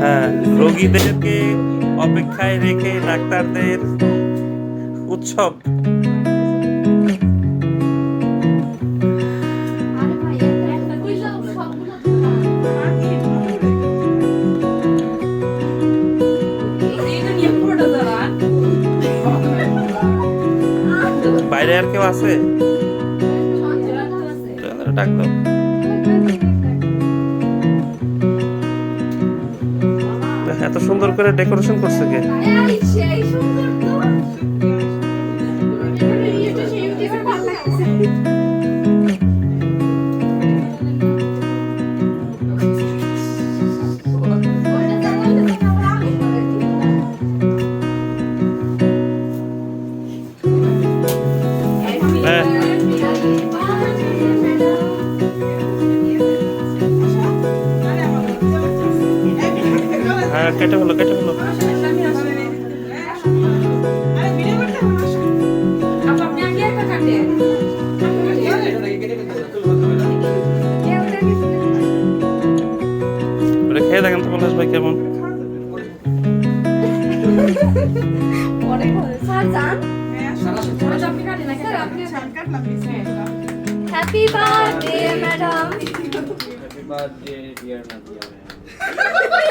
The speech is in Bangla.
হ্যাঁ রোগীদেরকে অপেক্ষায় রেখে ডাক্তারদের উৎসব। বাইরে আর কেউ আছে? ডাক দাও এত সুন্দর করে ডেকোরেশন করছে কে? সেই কেটে হলো কেটে ওটা খেয়ে দেখেন তো পলাশ ভাই কেমন? Happy birthday madam Happy birthday, dear Nadia.